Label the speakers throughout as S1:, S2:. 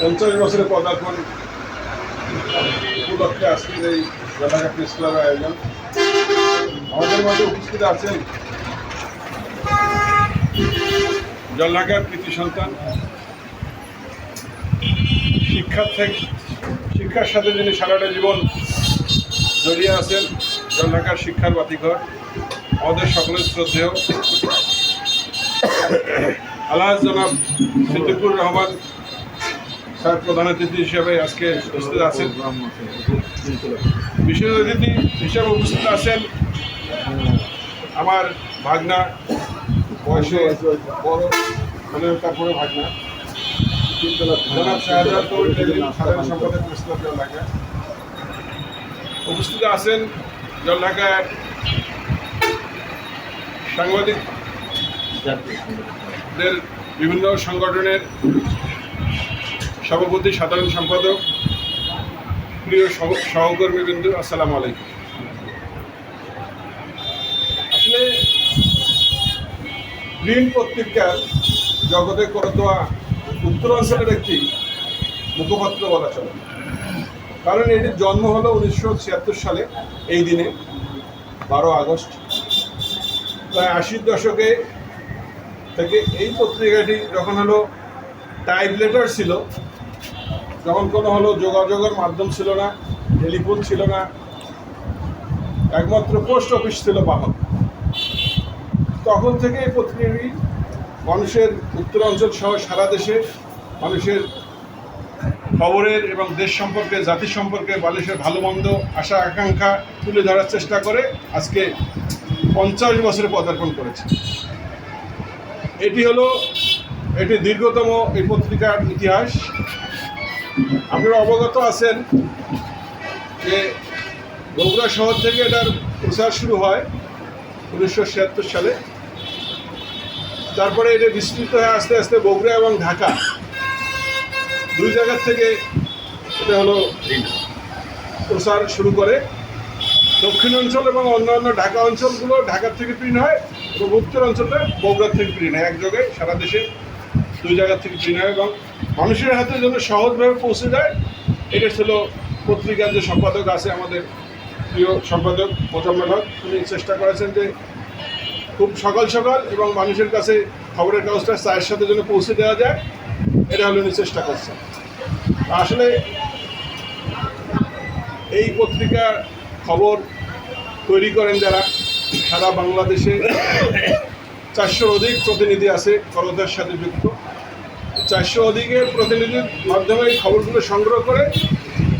S1: পঞ্চাশ বছরের পদার্পণ উপলক্ষে আজকের এই জলাঘা প্রেস ক্লাবের আয়োজন, আমাদের মাঝে উপস্থিত আছেন জলঢাকার কৃতি সন্তান শিক্ষার থেকে শিক্ষার সাথে যিনি সারাটা জীবন জড়িয়ে আছেন জলঢাকার শিক্ষার বাতিঘর, আমাদের সকলের শ্রদ্ধেয়। আল্লাহ জনাব সিদ্দিকুর রহমান স্যার, প্রধান অতিথি হিসেবে আজকে উপস্থিত আছেন। বিশেষ অতিথি হিসেবে উপস্থিত আছেন আমার ভাগনা, বয়সে বড় মানে তারপরে ভাগনা। উপস্থিত আছেন জলঢাকার সাংবাদিকদের বিভিন্ন সংগঠনের সভাপতি সাধারণ সম্পাদক, প্রিয় সহ- সহকর্মীবৃন্দ, আসসালামু আলাইকুম। আসলে গ্রিন পত্রিকার জগতে করতোয়া উত্তরাঞ্চলের একটি মুখপাত্র বলা চলে। কারণ এটির জন্ম হলো উনিশশো ছিয়াত্তর সালে, এই দিনে, বারো আগস্ট। প্রায় আশির দশকে থেকে এই পত্রিকাটি যখন হলো টাইপ লেটার ছিল যখন কোনো হলো যোগাযোগের মাধ্যম ছিল না, টেলিফোন ছিল না, একমাত্র পোস্ট অফিস ছিল বাহন তখন থেকে এই পত্রিকাটি মানুষের উত্তরাঞ্চল সহ সারা দেশে মানুষের খবরের এবং দেশ সম্পর্কে, জাতি সম্পর্কে, মানুষের ভালো মন্দ, আশা, আকাঙ্ক্ষা তুলে ধরার চেষ্টা করে আজকে পঞ্চাশ বছরে পদার্পণ করেছে। এটি হলো, এটি দীর্ঘতম এই পত্রিকার ইতিহাস। আপনারা অবগত আছেন যে বগুড়া শহর থেকে এটার প্রচার শুরু হয় উনিশশো ছিয়াত্তর সালে। তারপরে এটা বিস্তৃত হয়ে আস্তে আস্তে বগুড়া এবং ঢাকা দুই জায়গার থেকে এটা হলো প্রচার শুরু করে। দক্ষিণ অঞ্চল এবং অন্যান্য ঢাকা অঞ্চলগুলো ঢাকার থেকে প্রিন্ট হয় এবং উত্তর অঞ্চলটা বগুড়ার থেকে প্রিন্ট হয় এক জায়গায় সারা দেশে। দুই জায়গার থেকে হয় এবং মানুষের হাতে যেন সহজভাবে পৌঁছে যায়, এটা ছিল পত্রিকার যে সম্পাদক আছে আমাদের প্রিয় সম্পাদক মোজাম্মেল হক তিনি চেষ্টা করেছেন যে খুব সকাল সকাল এবং মানুষের কাছে খবরের কাগজটা চায়ের সাথে যেন পৌঁছে দেওয়া যায়, এটা হলো উনি চেষ্টা করছেন। আসলে এই পত্রিকা খবর তৈরি করেন যারা, সারা বাংলাদেশে চারশোর অধিক প্রতিনিধি আছে, করতার সাথে যুক্ত। চারশো অধিকের প্রতিনিধির মাধ্যমে এই খবরগুলো সংগ্রহ করে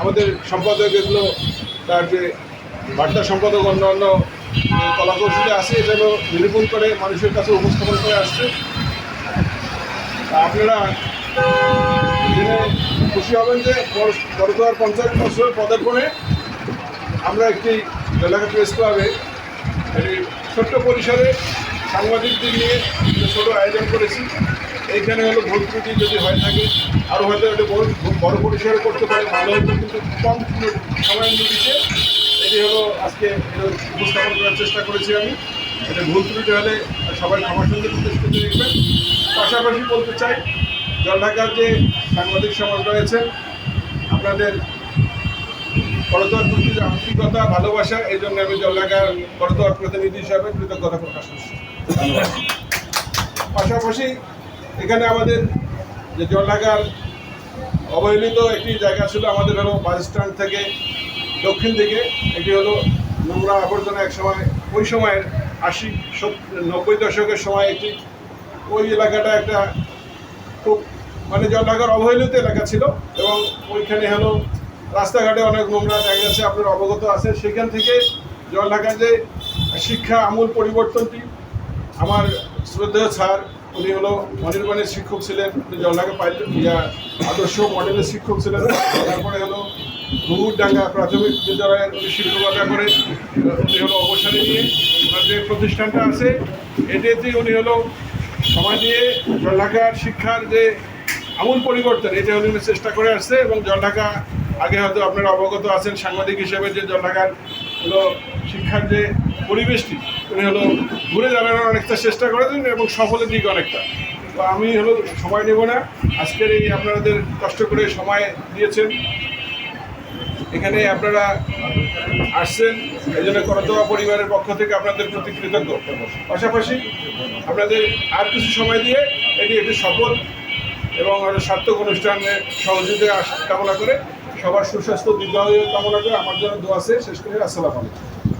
S1: আমাদের সম্পাদক এগুলো তার যে বার্তা সম্পাদক অন্য অন্য যে কলাকৌশলী আছে এগুলো নিরূপণ করে মানুষের কাছে উপস্থাপন করে আসছে। আপনারা জেনে খুশি হবেন যে বড়দোয়ার পঞ্চায়েত বছর পদার্পণে আমরা একটি এলাকা প্রেস ক্লাবে ছোট্ট পরিসরে সাংবাদিকদের নিয়ে ছোটো আয়োজন করেছি। এইখানে হলো ভুল ত্রুটি যদি হয়ে থাকে আরও হয়তো একটু বড় বড় পরিসরে করতে পারে ভালো হতো কিন্তু কম সময়ের নিরিখে এটি হলো আজকে এটা উপস্থাপন করার চেষ্টা করেছি আমি। এটা ভুল ত্রুটি হলে সবাই আমার সঙ্গে চেষ্টা দেখবেন। পাশাপাশি বলতে চাই জলঢাকার যে সাংবাদিক সমাজ রয়েছে আপনাদের করতোয়ার প্রতি যে আন্তরিকতা ভালোবাসা এই জন্য আমি জলঢাকার করতোয়ার প্রতিনিধি হিসাবে কৃতজ্ঞতা প্রকাশ করছি। পাশাপাশি এখানে আমাদের যে জলঢাকার অবহেলিত একটি জায়গা ছিল, আমাদের হলো বাস স্ট্যান্ড থেকে দক্ষিণ দিকে। এটি হলো নোংরা আবর্জনা এক সময়, ওই সময়ের আশি নব্বই দশকের সময় একটি ওই এলাকাটা একটা খুব মানে জলঢাকার অবহেলিত এলাকা ছিল এবং ওইখানে হলো রাস্তাঘাটে অনেক নোংরা দেখা গেছে আপনার অবগত আছে সেখান থেকে জলঢাকার যে শিক্ষা আমূল পরিবর্তনটি, আমার শ্রদ্ধেয় স্যার উনি হলো মনিরবানের শিক্ষক ছিলেন, উনি জলঢাকা পাইলট, ইয়া আদর্শ মডেলের শিক্ষক ছিলেন। তারপরে হলো ঘুঘুরডাঙ্গা প্রাথমিক বিদ্যালয়ের উনি শিক্ষকতা করে উনি হলো অবসরে নিয়ে ওনার যে প্রতিষ্ঠানটা আছে এটিতে উনি হলো সময় দিয়ে জলঢাকার শিক্ষার যে আমূল পরিবর্তন, এটা উনি চেষ্টা করে আসছে এবং জলঢাকা আগে হয়তো আপনারা অবগত আছেন সাংবাদিক হিসেবে যে জলঢাকার হলো শিক্ষার যে পরিবেশটি, উনি হলো ঘুরে দাঁড়ানোর অনেকটা চেষ্টা করেছেন এবং সফলের দিকে অনেকটা। তো আমি হলো সময় নেব না। আজকের এই আপনাদের কষ্ট করে সময় দিয়েছেন। এখানে আপনারা আসছেন, এই জন্য করতোয়া পরিবারের পক্ষ থেকে আপনাদের প্রতি কৃতজ্ঞ। পাশাপাশি আপনাদের আর কিছু সময় দিয়ে এটি একটি সফল এবং আরও সার্থক অনুষ্ঠানে সহযোগিতা কামনা করে সবার সুস্বাস্থ্য, দীর্ঘায়ু কামনা করে আমার জন্য দোয়া আছে। শেষ করে আসসালামু আলাইকুম।